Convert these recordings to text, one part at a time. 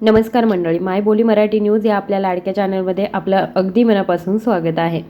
नमस्कार मंडळी माय बोली मराठी न्यूज या आपल्या लाडक्या चॅनलमध्ये आपलं अगदी मनापासून स्वागत आहे.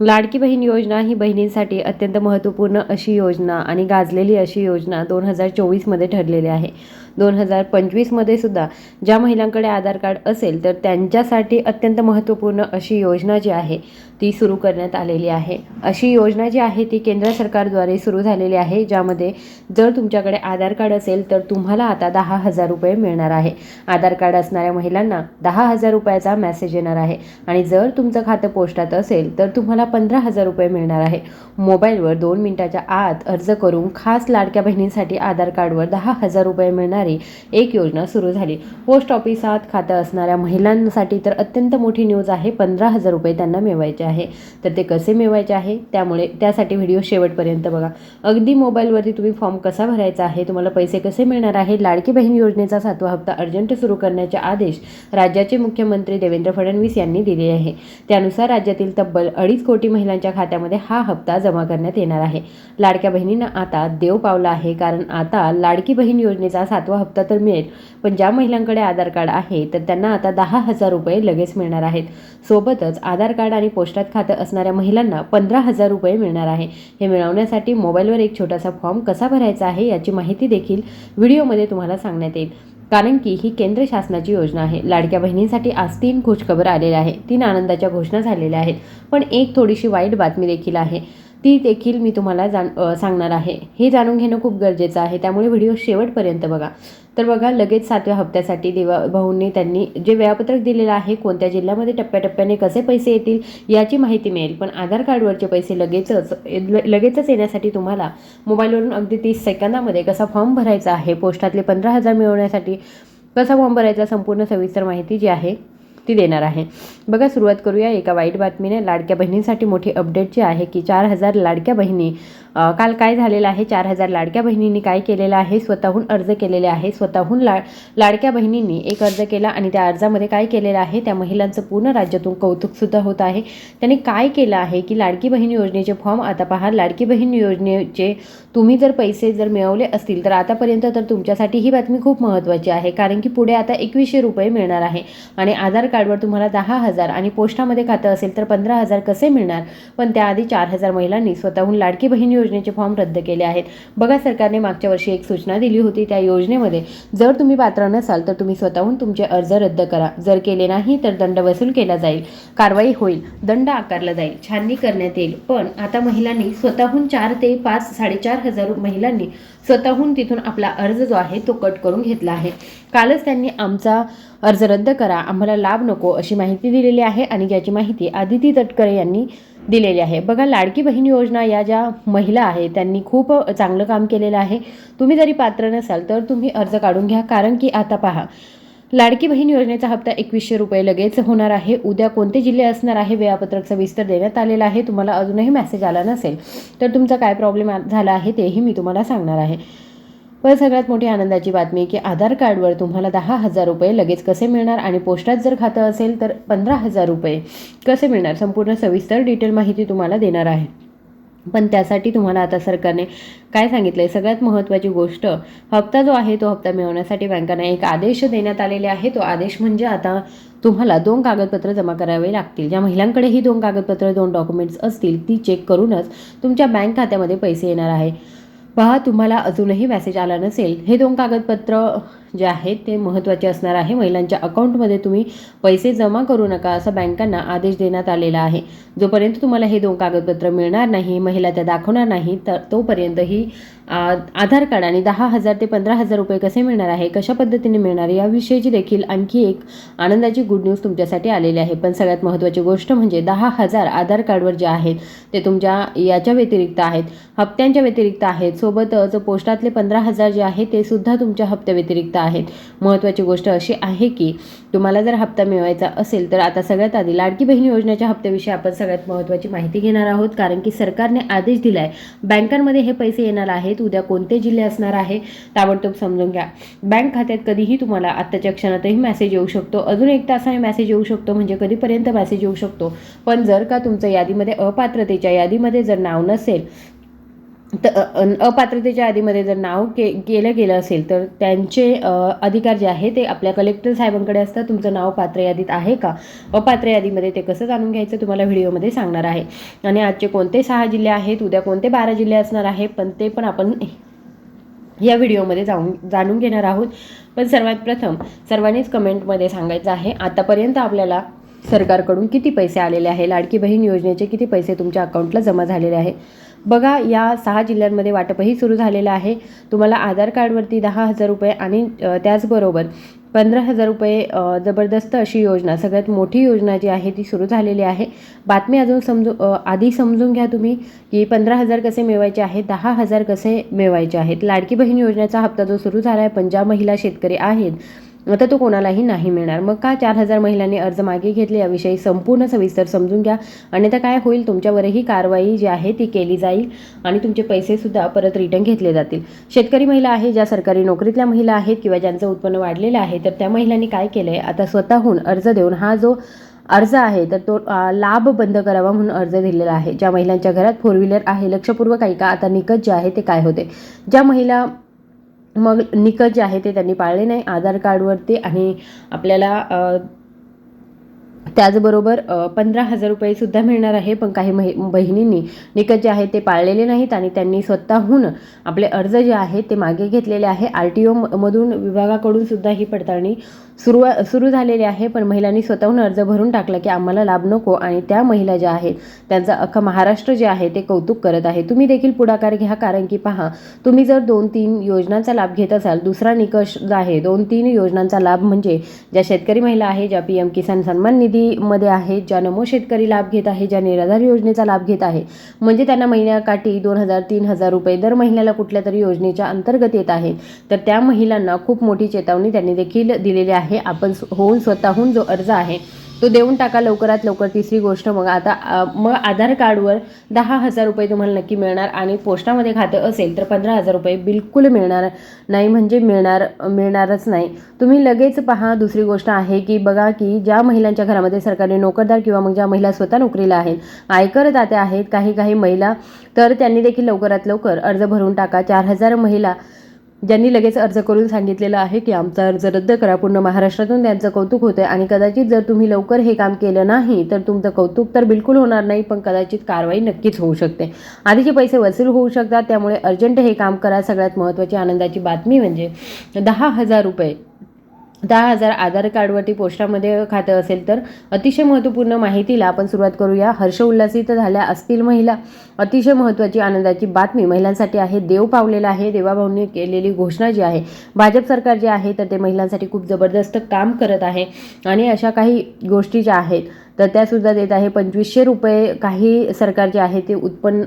लाडकी बहीण योजना ही बहिणींसाठी अत्यंत महत्त्वपूर्ण अशी योजना आणि गाजलेली अशी योजना दोन हजार चोवीसमध्ये ठरलेली आहे. दोन हजार पंचवीसमध्ये सुद्धा ज्या महिलांकडे आधार कार्ड असेल तर त्यांच्यासाठी अत्यंत महत्त्वपूर्ण अशी योजना जी आहे ती सुरू करण्यात आलेली आहे. अशी योजना जी आहे ती केंद्र सरकारद्वारे सुरू झालेली आहे ज्यामध्ये जर तुमच्याकडे आधार कार्ड असेल तर तुम्हाला आता दहा हजार रुपये मिळणार आहे. आधार कार्ड असणाऱ्या महिलांना दहा हजार रुपयाचा मेसेज येणार आहे. आणि जर तुमचं खातं पोस्टात असेल तर तुम्हाला पंधरा हजार रुपये मिळणार आहे. मोबाईलवर दोन मिनिटाच्या आत अर्ज करून खास लाडक्या बहिणींसाठी आधार कार्डवर दहा हजार रुपये मिळणार एक योजना सुरू झाली. पोस्ट ऑफिसात खातं असणाऱ्या महिलांसाठी तर अत्यंत मोठी न्यूज आहे. पंधरा हजार रुपये त्यांना मिळवायचे आहे. तर ते कसे मिळवायचे आहे? त्यामुळे त्यासाठी व्हिडिओ शेवटपर्यंत बघा. अगदी मोबाईलवरती तुम्ही फॉर्म कसा भरायचा आहे? तुम्हाला पैसे कसे मिळणार आहे? लाडकी बहीण योजनेचा सातवा हप्ता अर्जंट सुरू करण्याचे आदेश राज्याचे मुख्यमंत्री देवेंद्र फडणवीस यांनी दिले आहे. त्यानुसार राज्यातील तब्बल अडीच कोटी महिलांच्या खात्यामध्ये हा हप्ता जमा करण्यात येणार आहे. लाडक्या बहिणींना आता देव पावला आहे. कारण आता लाडकी बहीण योजनेचा सातवा हप्ता तर मिळेल. पण ज्या महिलांकडे आधार कार्ड आहे तर त्यांना आता दहा हजार रुपये लगेच मिळणार आहेत. सोबतच आधार कार्ड आणि पोस्टात खातं असणाऱ्या महिलांना पंधरा हजार रुपये मिळणार आहे. हे मिळवण्यासाठी मोबाईलवर एक छोटासा फॉर्म कसा भरायचा आहे याची माहिती देखील व्हिडिओमध्ये तुम्हाला सांगण्यात येईल. कारण की ही केंद्र शासनाची योजना आहे. लाडक्या बहिणींसाठी आज तीन खुशखबर आलेल्या आहे तीन आनंदाच्या घोषणा झालेल्या आहेत. पण एक थोडीशी वाईट बातमी देखील आहे. ती देखील मी तुम्हाला जाण सांगणार आहे. हे जाणून घेणं खूप गरजेचं आहे. त्यामुळे व्हिडिओ शेवटपर्यंत बघा. तर बघा लगेच सातव्या हप्त्यासाठी देवा भाऊंनी त्यांनी जे वेळापत्रक दिलेलं आहे कोणत्या जिल्ह्यामध्ये टप्प्याटप्प्याने कसे पैसे येतील याची माहिती मिळेल. पण आधार कार्डवरचे पैसे लगेचच ल- लगेचच येण्यासाठी तुम्हाला मोबाईलवरून अगदी तीस सेकंदामध्ये कसा फॉर्म भरायचा आहे पोस्टातले पंधरा हजार मिळवण्यासाठी कसा फॉर्म भरायचा संपूर्ण सविस्तर माहिती जी आहे ती देणार आहे. बघा सुरुवात करूया एका वाईट बातमीने. लाडक्या बहिणींसाठी मोठी अपडेट जी आहे की चार हजार लाडक्या बहिणी काल काय झालेलं आहे? चार हजार लाडक्या बहिणींनी काय केलेलं आहे? स्वतःहून अर्ज केलेले आहे. स्वतःहून ला लाडक्या बहिणींनी एक अर्ज केला आणि त्या अर्जामध्ये काय केलेलं आहे? त्या महिलांचं पूर्ण राज्यातून कौतुकसुद्धा होत आहे. त्यांनी काय केलं आहे की लाडकी बहीण योजनेचे फॉर्म आता पहा. लाडकी बहीण योजनेचे तुम्ही जर पैसे जर मिळवले असतील तर आतापर्यंत तर तुमच्यासाठी ही बातमी खूप महत्त्वाची आहे. कारण की पुढे आता एकवीसशे रुपये मिळणार आहे. आणि आधार कार्डवर तुम्हाला दहा हजार आणि पोस्टामध्ये खातं असेल तर पंधरा हजार कसे मिळणार? पण त्याआधी चार हजार महिलांनी स्वतःहून लाडकी बहीण योजनेचे फॉर्म रद्द केले आहेत. बघा सरकारने मागच्या वर्षी एक सूचना दिली होती. त्या योजनेमध्ये जर तुम्ही पात्र नसाल तर तुम्ही स्वतःहून तुमचे अर्ज रद्द करा. जर केले नाही तर दंड वसूल केला जाईल. कारवाई होईल. दंड आकारला जाईल. छाननी करण्यात येईल. पण आता महिलांनी स्वतःहून चार ते पाच साडेचार हजार महिलांनी स्वतःहून तिथून आपला अर्ज जो आहे तो कट करून घेतला आहे. कालच त्यांनी आमचा अर्ज रद्द करा. आम्हाला लाभ नको अशी माहिती दिलेली आहे आणि याची माहिती आदिती तटकरे यांनी दिलेली आहे. बघा लाडकी बहीण योजना या ज्या महिला आहे त्यांनी खूप चांगलं काम केलेलं आहे. तुम्ही जरी पात्र नसाल तर तुम्ही अर्ज काढून घ्या. कारण की आता पहा लाडकी बहीण योजनेचा हप्ता एकवीसशे रुपये लगेच होणार आहे. उद्या कोणते जिल्हे असणार आहे वेळापत्रक सविस्तर देण्यात आलेलं आहे. तुम्हाला अजूनही मेसेज आला नसेल तर तुमचा काय प्रॉब्लेम झाला आहे तेही मी तुम्हाला सांगणार आहे. पण सगळ्यात मोठी आनंदाची बातमी की आधार कार्डवर तुम्हाला दहा हजार रुपये लगेच कसे मिळणार आणि पोस्टात जर खातं असेल तर पंधरा हजार रुपये कसे मिळणार? संपूर्ण सविस्तर डिटेल माहिती तुम्हाला देणार आहे. पण त्यासाठी तुम्हाला आता सरकारने काय सांगितलं आहे सगळ्यात महत्त्वाची गोष्ट हप्ता जो आहे तो हप्ता मिळवण्यासाठी बँकांना एक आदेश देण्यात आलेले आहे. तो आदेश म्हणजे आता तुम्हाला दोन कागदपत्र जमा करावे लागतील. ज्या महिलांकडे ही दोन कागदपत्र दोन डॉक्युमेंट्स असतील ती चेक करूनच तुमच्या बँक खात्यामध्ये पैसे येणार आहे. पहा तुम्हाला अजूनही मेसेज आला नसेल. हे दोन कागदपत्र जे आहेत ते महत्त्वाचे असणार आहे. महिलांच्या अकाउंटमध्ये तुम्ही पैसे जमा करू नका असा बँकांना आदेश देण्यात आलेला आहे. जोपर्यंत तुम्हाला हे दोन कागदपत्र मिळणार नाही महिला त्या दाखवणार नाही तर तोपर्यंत ही आ, आधार कार्ड आणि दहा हजार ते पंधरा हजार रुपये कसे मिळणार आहे कशा पद्धतीने मिळणार याविषयीची देखील आणखी एक आनंदाची गुड न्यूज तुमच्यासाठी आलेली आहे. पण सगळ्यात महत्त्वाची गोष्ट म्हणजे दहा हजार आधार कार्डवर जे आहेत ते तुमच्या याच्या व्यतिरिक्त आहेत. हप्त्यांच्या व्यतिरिक्त आहेत. सोबतच पोस्टातले पंधरा हजार जे आहेत ते सुद्धा तुमच्या हप्त्या व्यतिरिक्त आहेत. महत्त्वाची गोष्ट अशी आहे की तुम्हाला जर हप्ता मिळवायचा असेल तर आता सगळ्यात आधी लाडकी बहीण योजनेच्या हप्त्याविषयी आपण सगळ्यात महत्त्वाची माहिती घेणार आहोत. कारण की सरकारने आदेश दिला आहे बँकांमध्ये हे पैसे येणार आहेत उद्या कोणते जिल्हे असणार आहे ताबडतोब समजून घ्या. बँक खात्यात कधीही तुम्हाला आत्ताच्या क्षणातही मेसेज येऊ शकतो. अजून एक तासाने मेसेज येऊ शकतो म्हणजे कधीपर्यंत मेसेज येऊ शकतो. पण जर का तुमचं यादीमध्ये अपात्रतेच्या यादीमध्ये जर नाव नसेल तर अपात्रतेच्या यादीमध्ये जर नाव के केलं गेलं असेल तर त्यांचे अधिकार जे आहे ते आपल्या कलेक्टर साहेबांकडे असतात. तुमचं नाव पात्र यादीत आहे का? अपात्र यादीमध्ये ते कसं जाणून घ्यायचं तुम्हाला व्हिडिओमध्ये सांगणार आहे. आणि आजचे कोणते सहा जिल्हे आहेत उद्या कोणते बारा जिल्हे असणार आहे पण ते पण आपण या व्हिडिओमध्ये जाऊन जाणून घेणार आहोत. पण सर्वात प्रथम सर्वांनीच कमेंटमध्ये सांगायचं आहे आतापर्यंत आपल्याला सरकारकडून किती पैसे आलेले आहे लाडकी बहीण योजनेचे किती पैसे तुमच्या अकाउंटला जमा झालेले आहे बघा या सहा जिल्ह्यांमध्ये वाटपही सुरू झालेलं आहे. तुम्हाला आधार कार्डवरती दहा हजार रुपये आणि त्याचबरोबर पंधरा हजार रुपये जबरदस्त अशी योजना सगळ्यात मोठी योजना जी आहे ती सुरू झालेली आहे. बातमी अजून समजू आधी समजून घ्या तुम्ही की पंधरा हजार कसे मिळवायचे आहेत दहा हजार कसे मिळवायचे आहेत. लाडकी बहीण योजनेचा हप्ता जो सुरू झाला आहे पंजाब महिला शेतकरी आहेत. आता तो कोणालाही नाही मिळणार. मग का चार हजार महिलांनी अर्ज मागे घेतले? याविषयी संपूर्ण सविस्तर समजून घ्या. अन्यथा काय होईल? तुमच्यावरही कारवाई जी आहे ती केली जाईल आणि तुमचे पैसेसुद्धा परत रिटर्न घेतले जातील. शेतकरी महिला आहे ज्या सरकारी नोकरीतल्या महिला आहेत किंवा ज्यांचं उत्पन्न वाढलेलं आहे तर त्या महिलांनी काय केलं आहे आता स्वतःहून अर्ज देऊन हा जो अर्ज आहे तर तो लाभ बंद करावा म्हणून अर्ज दिलेला आहे. ज्या महिलांच्या घरात फोर व्हीलर आहे लक्षपूर्वक ऐका. आता निकट जे आहे ते काय होते? ज्या महिला मग निकष जे आहे ते त्यांनी पाळले नाही. आधार कार्डवरती आणि आपल्याला त्याचबरोबर पंधरा हजार रुपयेसुद्धा मिळणार आहे. पण काही महि बहिणींनी निकष जे आहेत ते पाळलेले नाहीत आणि त्यांनी स्वतःहून आपले अर्ज जे आहेत ते मागे घेतलेले आहे. आर टी ओ मधून विभागाकडून सुद्धा ही पडताळणी सुरू सुरू झालेले आहे पण महिलांनी स्वतःहून अर्ज भरून टाकला की आम्हाला लाभ नको आणि त्या महिला ज्या आहेत त्यांचं अख्खा महाराष्ट्र जे आहे ते कौतुक करत आहे. तुम्ही देखील पुढाकार घ्या कारण की पहा तुम्ही जर दोन तीन योजनांचा लाभ घेत असाल दुसरा निकष जो आहे दोन तीन योजनांचा लाभ म्हणजे ज्या शेतकरी महिला आहे ज्या पी एम किसान सन्मान निधीमध्ये आहेत ज्या नमो शेतकरी लाभ घेत आहे ज्या निराधार योजनेचा लाभ घेत आहे म्हणजे त्यांना महिन्याकाठी दोन हजार तीन हजार रुपये दर महिन्याला कुठल्या तरी योजनेच्या अंतर्गत येत आहेत तर त्या महिलांना खूप मोठी चेतावणी त्यांनी देखील दिलेली आहे. आपण होऊन स्वतःहून जो अर्ज आहे तो देऊन टाका लवकरात लवकर. तिसरी गोष्ट मग आता मग आधार कार्डवर दहा हजार रुपये तुम्हाला नक्की मिळणार आणि पोस्टामध्ये खातं असेल तर पंधरा हजार रुपये बिलकुल मिळणार नाही. म्हणजे मिळणार मिळणारच नाही. तुम्ही लगेच पहा. दुसरी गोष्ट आहे की बघा की ज्या महिलांच्या घरामध्ये सरकारी नोकरदार किंवा मग ज्या महिला स्वतः नोकरीला आहेत आयकर दात्या आहेत काही काही महिला तर त्यांनी देखील लवकरात लवकर अर्ज भरून टाका. चार हजार महिला ज्यांनी लगेच अर्ज करून सांगितलेलं आहे की आमचा अर्ज रद्द करा. पूर्ण महाराष्ट्रातून त्यांचं कौतुक होतं आणि कदाचित जर तुम्ही लवकर हे काम केलं नाही तर तुमचं कौतुक तर बिलकुल होणार नाही पण कदाचित कारवाई नक्कीच होऊ शकते. आधीचे पैसे वसूल होऊ शकतात त्यामुळे अर्जंट हे काम करा. सगळ्यात महत्त्वाची आनंदाची बातमी म्हणजे दहा हजार रुपये दहा हजार आधार कार्डवरती पोस्टामध्ये खातं असेल तर अतिशय महत्त्वपूर्ण माहितीला आपण सुरुवात करूया. हर्ष उल्हासित झाल्या असतील महिला. अतिशय महत्त्वाची आनंदाची बातमी महिलांसाठी आहे. देव पावलेला आहे. देवाभाऊंनी केलेली घोषणा जी आहे भाजप सरकार जे आहे तर ते महिलांसाठी खूप जबरदस्त काम करत आहे. आणि अशा काही गोष्टी ज्या आहेत तर त्यासुद्धा देत आहे. पंचवीसशे रुपये काही सरकार जे आहे ते उत्पन्न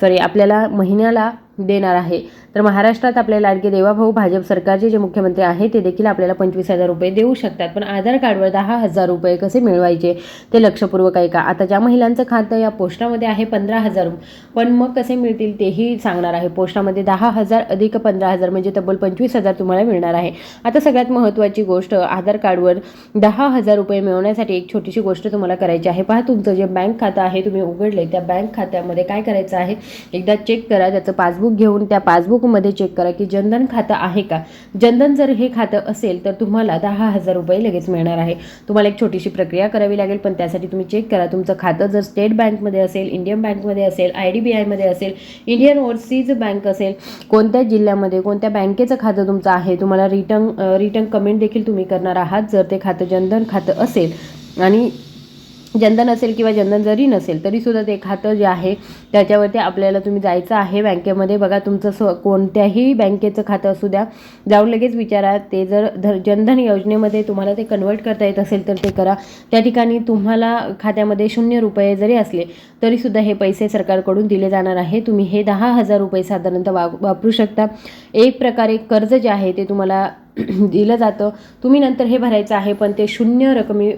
सॉरी आपल्याला महिन्याला देणार आहे. तर महाराष्ट्रात आपले लाडके देवाभाऊ भाजप सरकारचे जे मुख्यमंत्री आहेत ते देखील आपल्याला पंचवीस हजार रुपये देऊ शकतात. पण आधार कार्डवर दहा हजार रुपये कसे मिळवायचे ते लक्षपूर्वक ऐका. आता ज्या महिलांचं खातं या पोस्टामध्ये आहे पंधरा हजार पण मग कसे मिळतील तेही सांगणार आहे. पोस्टामध्ये दहा हजार अधिक पंधरा हजार म्हणजे तब्बल पंचवीस हजार तुम्हाला मिळणार आहे. आता सगळ्यात महत्त्वाची गोष्ट आधार कार्डवर दहा हजार रुपये मिळवण्यासाठी एक छोटीशी गोष्ट तुम्हाला करायची आहे. पहा तुमचं जे बँक खातं आहे तुम्ही उघडले त्या बँक खात्यामध्ये काय करायचं आहे? एकदा चेक करा त्याचं पासबुक घेऊन त्या पासबुकमध्ये चेक करा की जनधन खातं आहे का? जनधन जर हे खातं असेल तर तुम्हाला दहा हजार रुपये लगेच मिळणार आहे. तुम्हाला एक छोटीशी प्रक्रिया करावी लागेल पण त्यासाठी तुम्ही चेक करा. तुमचं खातं जर स्टेट बँकमध्ये असेल इंडियन बँकमध्ये असेल आय डी बी आयमध्ये असेल इंडियन ओव्हरसीज बँक असेल कोणत्या जिल्ह्यामध्ये कोणत्या बँकेचं खातं तुमचं आहे तुम्हाला रिटर्न रिटर्न कमेंट देखील तुम्ही करणार आहात. जर ते खातं जनधन खातं असेल आणि जनधन असेल किंवा जनधन जरी नसेल तरीसुद्धा ते खातं जे आहे त्याच्यावरती आपल्याला तुम्ही जायचं आहे बँकेमध्ये. बघा तुमचं स्व कोणत्याही बँकेचं खातं असू द्या जाऊन लगेच विचारा. ते जर धर जनधन योजनेमध्ये तुम्हाला ते कन्वर्ट करता येत असेल तर ते करा. त्या ठिकाणी तुम्हाला खात्यामध्ये शून्य रुपये जरी असले तरीसुद्धा हे पैसे सरकारकडून दिले जाणार आहे. तुम्ही हे दहा हजार रुपये साधारणतः वा वापरू शकता. एक प्रकारे कर्ज जे आहे ते तुम्हाला दिलं जातं. तुम्ही नंतर हे भरायचं आहे पण ते शून्य रकमी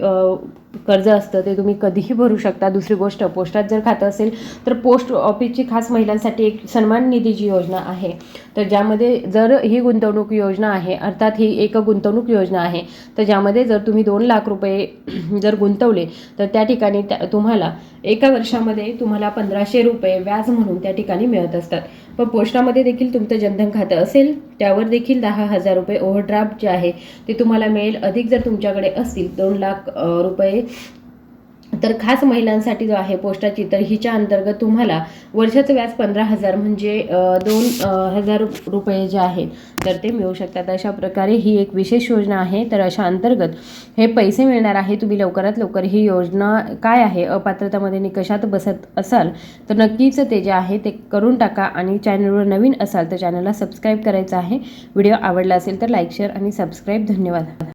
कर्ज असतं ते तुम्ही कधीही भरू शकता. दुसरी गोष्ट पोस्टात जर खातं असेल तर पोस्ट ऑफिसची खास महिलांसाठी एक सन्मान निधीची योजना आहे तर ज्यामध्ये जर ही गुंतवणूक योजना आहे अर्थात ही एक गुंतवणूक योजना आहे तर ज्यामध्ये जर तुम्ही दोन लाख रुपये जर गुंतवले तर त्या ठिकाणी त्या तुम्हाला एका वर्षामध्ये तुम्हाला पंधराशे रुपये व्याज म्हणून त्या ठिकाणी मिळत असतात. पण पोस्टामध्ये देखील तुमचं जनधन खातं असेल त्यावर देखील दहा हजार रुपये ओव्हरड्राफ्ट जे आहे ते तुम्हाला मिळेल. अधिक जर तुमच्याकडे असतील दोन लाख रुपये तर खास महिलांसाठी जो आहे पोस्टाची तर हिच्या अंतर्गत तुम्हाला वर्षाचं व्याज पंधरा हजार म्हणजे दोन हजार रुपये जे आहेत तर ते मिळू शकतात. अशा प्रकारे ही एक विशेष योजना आहे. तर अशा अंतर्गत हे पैसे मिळणार आहे. तुम्ही लवकरात लवकर ही योजना काय आहे अपात्रतामध्ये निकषात बसत असाल तर नक्कीच ते जे आहे ते करून टाका. आणि चॅनलवर नवीन असाल तर चॅनलला सबस्क्राईब करायचं आहे. व्हिडिओ आवडला असेल तर लाईक शेअर आणि सबस्क्राईब. धन्यवाद.